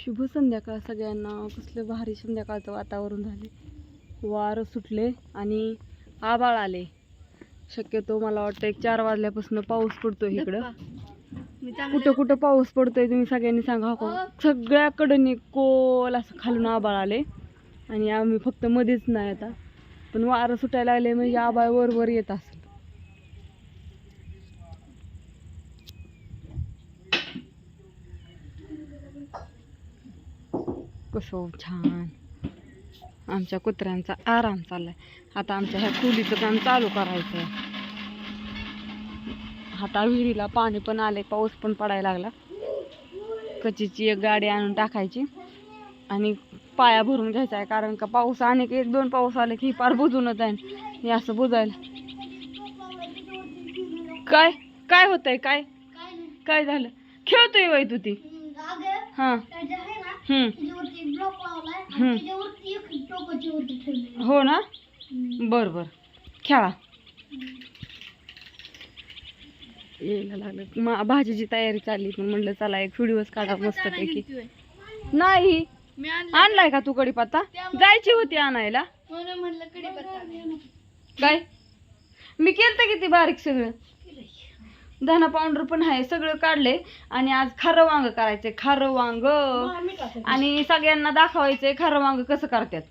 शुभ संध्याकाळ सगळ्यांना. कसलं भारी संध्याकाळचं वातावरण झाले. वारं सुटले आणि आबाळ आले. शक्यतो मला वाटतं एक चार वाजल्यापासून पाऊस पडतोय इकडं. कुठं कुठं पाऊस पडतोय तुम्ही सगळ्यांनी सांगा. हो का सगळ्याकडं कोल असं खालून आबाळ आले. आणि आम्ही फक्त मध्येच नाही आता. पण वारं सुटायला लागले म्हणजे आबाळ वर वर येत असेल कसं छान. आमच्या कुत्र्यांचा आराम चाललाय. आता आमच्या ह्या खोलीचं काम चालू करायचं आहे आता विहिरीला पाणी पण आले पाऊस पण पडायला लागला. कचीची एक गाडी आणून टाकायची आणि पाया भरून घ्यायचा आहे कारण का पाऊस आणि एक दोन पाऊस आले की फार बुजूनच आहे हे असं बुजायला. काय? काय होतंय? काय? काय झालं? खेळतोय वय तू ती. हां. हम्म. हम्म. हो ना? बर बर. खेळा. यायला लागलं. मा भाजीची तयारी चालली पण म्हणलं चला एक व्हिडिओच काढा मस्त पैकी नाही. मी आणलं आणलाय का तू कडीपत्ता जायची होती आणायला. म्हणून म्हणलं कडीपत्ता काय? मी केलं किती बारीक सगळं? धना पावडर पण आहे सगळं काढले आणि आज खारं वांग करायचंय खारं वांग. आणि सगळ्यांना दाखवायचंय खारं वांग कसं करतात.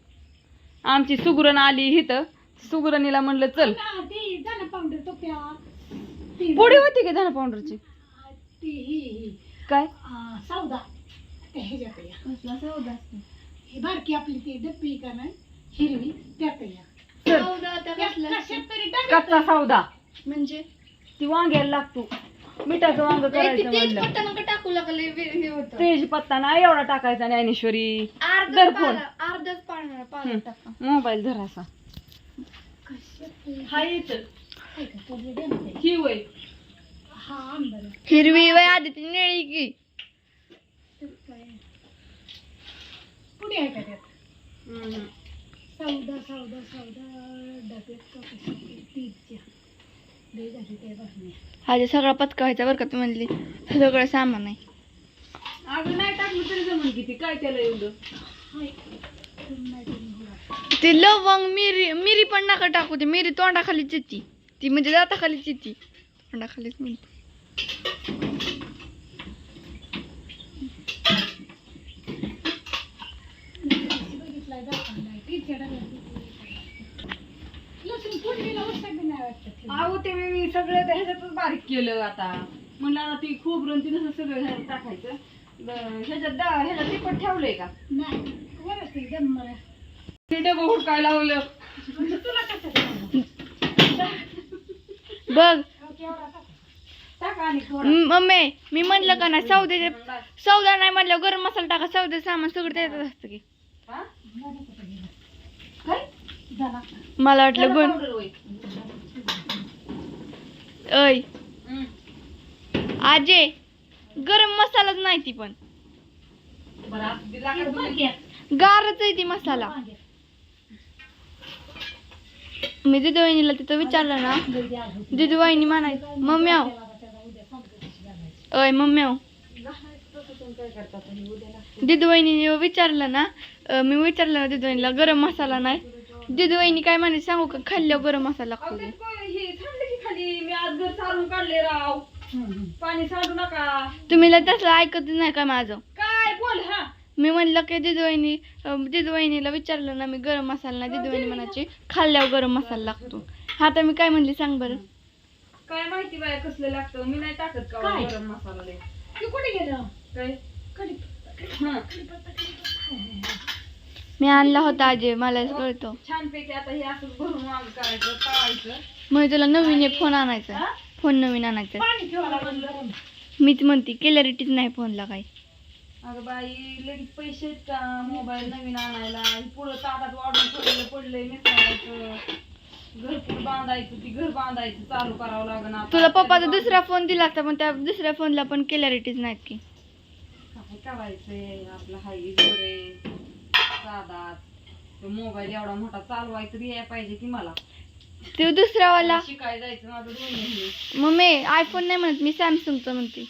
आमची सुगरण आली इथं. सुगरणीला म्हणलं चल. पुढे होती की धना पावडरची? काय? सौदा. असतो? बारकी आपली ती डब्बी का नाही? हिरवी त्यात कच्चा सौदा. म्हणजे? ती वांग्याला लागतो. मिठाचं वांग करायचं म्हणलं. पत्ता नका टाकू लागले हे होतं. तेज पत्ता नाही एवढा टाकायचा ज्ञानेश्वरी. अर्धच दर फोन. पाला- अर्धच पाळणार पाला हम्म. टाका. मोबाईल धरासा हा इथं. ही वय. हा आंबर हिरवी वय आधी ती निळी की. पुढे आहे का त्यात? सौदा सौदा सौदा डब्यात का कशी तीच्या हा सगळा पत्का व्हायचा बरं का तू म्हणली. सगळं सामान आहे. अगं नाही टाकलं तरी जमून किती काय त्याला एवढं. ते लवंग मिरी मिरी पण नका टाकू ते मिरी तोंडाखालीच येते ती म्हणजे दाताखालीच येते तोंडाखालीच म्हणते बघितलाय दाखवलाय तीच्या डब्यात लसूण फोडणीला वसा बी नाही वाटतं अहो ते मी सगळं त्या ह्याच्यातच बारीक केलं आता म्हणलं आता ती खोबरं ती तसं सगळं ह्याच्यात टाकायचं ब- ह्याच्यात दा ह्याच्यात तिखट ठेवलंय का ते डबं हुडकाय लावलं तुला कसं करायचं? बघ टाक. टाका आणि थोडं. म- मम्मी मी म्हणलं का नाही सौद्याचे सौदा नाही म्हणलं गरम मसाला टाका सौद्याचं सामान सगळं त्याच्यात असतं की हा? काय? मला वाटलं. अय हम्म. आजे गरम मसालाच नाही ती पण. गारच आहे ती मसाला. मी दिदी वहिनीला तिथं विचारलं ना. दिदी वहिनी म्हणायची मम्मी आव. अय मम्मी आव काय करतात आणि उद्या लागतं. दिदी वहिनीने विचारलं ना मी विचारलं ना दिदी वहिनीला गरम मसाला नाही दिदी वहिनी काय म्हणायची सांगू का? खाल्ल्यावर गरम मसाला लागतो ते ते. काय हे थांबले की खाली. मी आज घर सारून काढले राव. पाणी सांडू नका. तुम्ही लय तसं ऐकतच नाही का माझं? काय? बोल हा. मी म्हणलं की दिदी वहिनी अं, दिदी वहिनीला विचारलं ना मी गरम मसाला नाही दिदी वहिनी म्हणायची खाल्ल्यावर गरम मसाला लागतो. आता मी काय म्हणली सांग बरं. काय माहिती बाय कसलं लागतं? मी नाही टाकत का काय? गरम मसाला लय. तू कुठे गेलं? काय? कढीपत्ता, हं. मी आणला होता आजे मला कळतो. छानपैकी आता हे असं भरून वांग करायचं तळायचं मग तुला नवीन एक फोन आणायचा हा? फोन नवीन आणायचा पाणी ठेवायला गरम. मीच म्हणते क्लॅरिटीच नाही फोनला काय अगं बाई लगेच पैसे आहेत का? मोबाईल नवीन आणायला. पुढं ताटात वाढून ठेवलेलं पडलंय मिसळायचं घरपूर बांधायचं ती घर बांधायचं चालू करावं लागणार आता. तुला पप्पाचा दुसरा फोन दिला असता पण त्या दुसऱ्या फोनला पण क्लॅरिटीच नाहीत की. काय करायचंय? आपलं हाय घर आहे साधा मोबाईल एवढा मोठा चालवायचं तरी यायला पाहिजे की मला. ते दुसऱ्यावाला. शिकायला जायचं माझं दोन महिने मग मी आयफोन नाही म्हणत मी सॅमसंगचं म्हणते.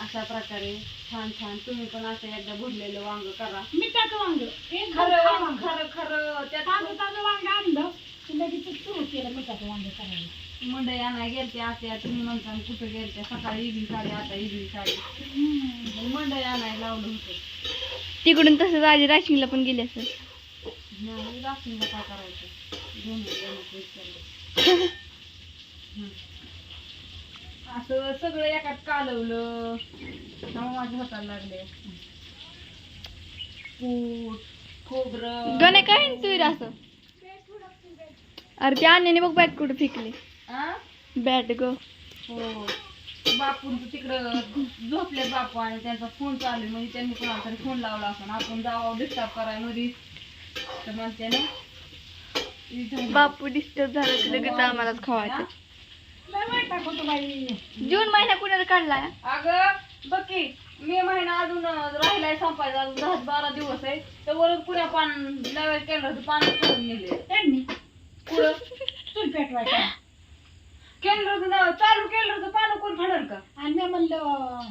अशा प्रकारे छान छान तुम्ही पण असं एकदा भरलेलं वांग करा. मिठाचं वांग एक खरं खरं वांग. खरं खरं ताजं ताजं वांग आणलं की लगेच सुरू केलं मिठाचं वांग करायला. मंडई आणा गेलते आत्या तुम्ही म्हणता कुठं गेलते? सकाळी इडली साडी आता इडली साडी. मंडई आणायला लावलं होतं. तिकडून तसंच आधी राशीला पण गेले. हम्म. असं सगळं एकात कालवलं. माझ्या हाताला लागले. पूट खोबरं. गणे काय तू असं? अरे ते आणण्याने बघ बॅट कुठे फेकले? बॅट ग. हो. बापूंचं तिकडं झोपले बापू आणि त्यांचा फोन चालू आहे. म्हणजे त्यांनी कोणाला तरी फोन लावला असं आपण जावं डिस्टर्ब करायमध्ये तर मग त्याने बापू डिस्टर्ब झाला की लगेच आम्हालाच खवायचं. होतो जून महिना कुणाला काढलाय अगं बघ की मे महिना अजून राहिलाय संपायचा. अजून दहा बारा दिवस आहे. तर वरून पुण्या पान नव्या केंद्राचं पान करून नेले त्यांनी? पुढं चूल पेटवायचा. केंद्राचं नाव चालू केंद्राचं पान कोण फाडल का? आणि मी म्हणलं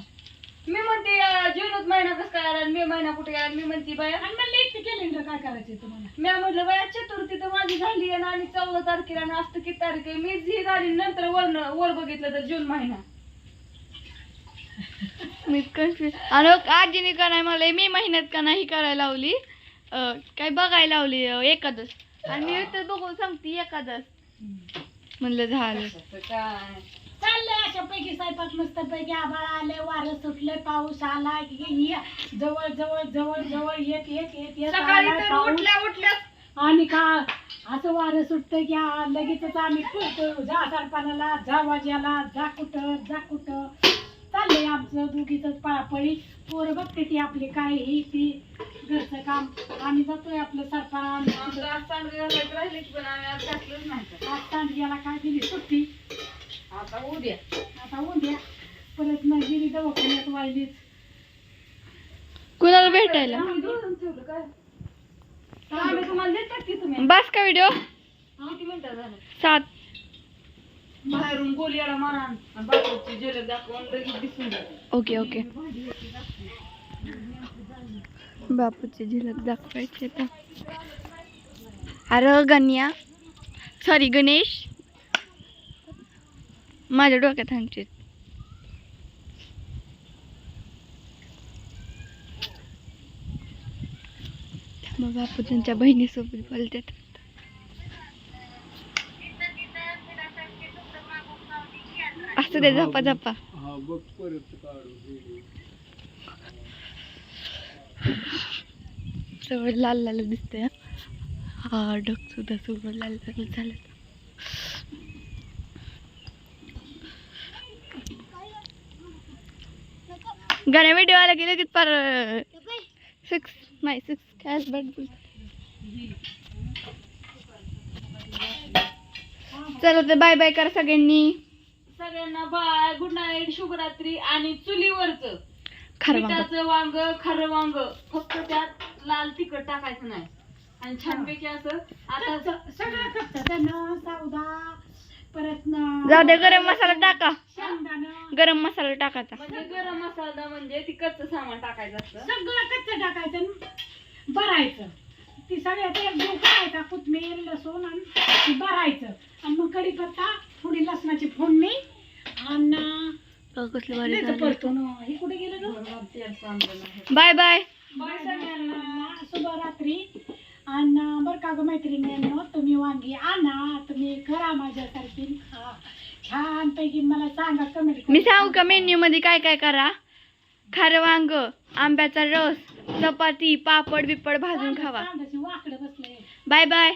मी म्हणते जूनच महिना कसं काय आला आणि मे महिना कुठे गेला? मी म्हणते बाया आणि म्हणलं इतकं कॅलेंडर काय करायचं तुम्हाला? मी म्हटलं बाया चतुर्थी तर माझी झाली आहे ना आणि चौदा तारखेला आणि आज तर किती तारीख आहे? मीच ही गाडी नंतर वर वर बघितलं तर जून महिना. मी कन्फ्युज आणि आजीने का नाही मला मे महिन्यात का नाही करायला लावली? अं, काय बघायला लावली अं, एकादश आणि मी तर बघून सांगते एकादश म्हणलं झालं. चाललंय अशा पैकी स्वयंपाक मस्त पैकी आभाळ आले वारं सुटले पाऊस आला की ये- जवळ जवळ जवळ जवळ येत येत येत येत सकाळी तर पाऊस. उठल्या उठल्या. आणि का असं वारं सुटतंय की आ- लगेचच आम्ही पळतो जा सरपणाला जा वाज्याला जा कुठं जा कुठं. चाललंय आमचं दोघीच पळापळी. पोरं बघते ती आपली काय ही ती. घरचं काम. आम्ही जातोय आपलं सरपणा आमचं आज घालायचं पण आम्ही आज घातलंच नाही तर. आज सांडग्याला काय दिली? सुट्टी. आता उद्या. आता उद्या. परत न गेली दवाखान्यात वाहिलीच. कुणाला भेटायला? आम्ही धरून ठेवलं काय आम्ही तुम्हाला देतात की तुम्ही? बस का व्हिडिओ किती मिनिटं झालं? सात. बाहेरून गोली याला मारा आणि जेल दाखवून लगेच दिसून जाते. ओके ओके बापूची झलक दाखवायची आता. अरे गण्या. सॉरी गणेश. माझ्या डोक्यात हाणचे मग बापू त्यांच्या बहिणीसोबत बोलतात. असं ते झपा झपा. सगळं लाल लाल दिसतंय. हा. डग सुद्धा सगळं लाल लाल झालं गाण्या व्हिडिओ आला की लगेच पर सिक्स नाही सिक्स कॅश बॅट चला तर बाय बाय करा सगळ्यांनी. सगळ्यांना बाय गुड नाईट शुभरात्री आणि चुलीवरचं. खरं वांग. पिठाचं वांग खारं वांग. फक्त त्यात लाल तिखट टाकायचं नाही. आणि छानपैकी असं आता कच्चं, सगळं कच्चं त्यानं सावदा परत न जाऊ दे गरम मसाला टाका. शेंगदाणं. गरम मसाला टाकायचा. म्हणजे गरम मसाला म्हणजे ती कच्चं सामान टाकायचं असतं. सगळं कच्चं टाकायचं आणि भरायचं. ती सगळ्यात एक जीव करायचा कोथमीर लसूण आणि ती भरायचं. आणि मग कढीपत्ता थोडी लसणाची फोडणी आणि कसली भारी झाली. हे. Bye bye. बाय सगळ्यांना. शुभरात्री. आणि बरं का ग मैत्रिणींनो? तुम्ही वांगी आणा. तुम्ही करा माझ्यासारखी. छानपैकी मला सांगा कमेंट मी सांगू का मेन्यू मध्ये काय काय करा? खारं वांग आंब्याचा रस चपाती पापड बिपड भाजून खावा. वाकडं बाय बाय.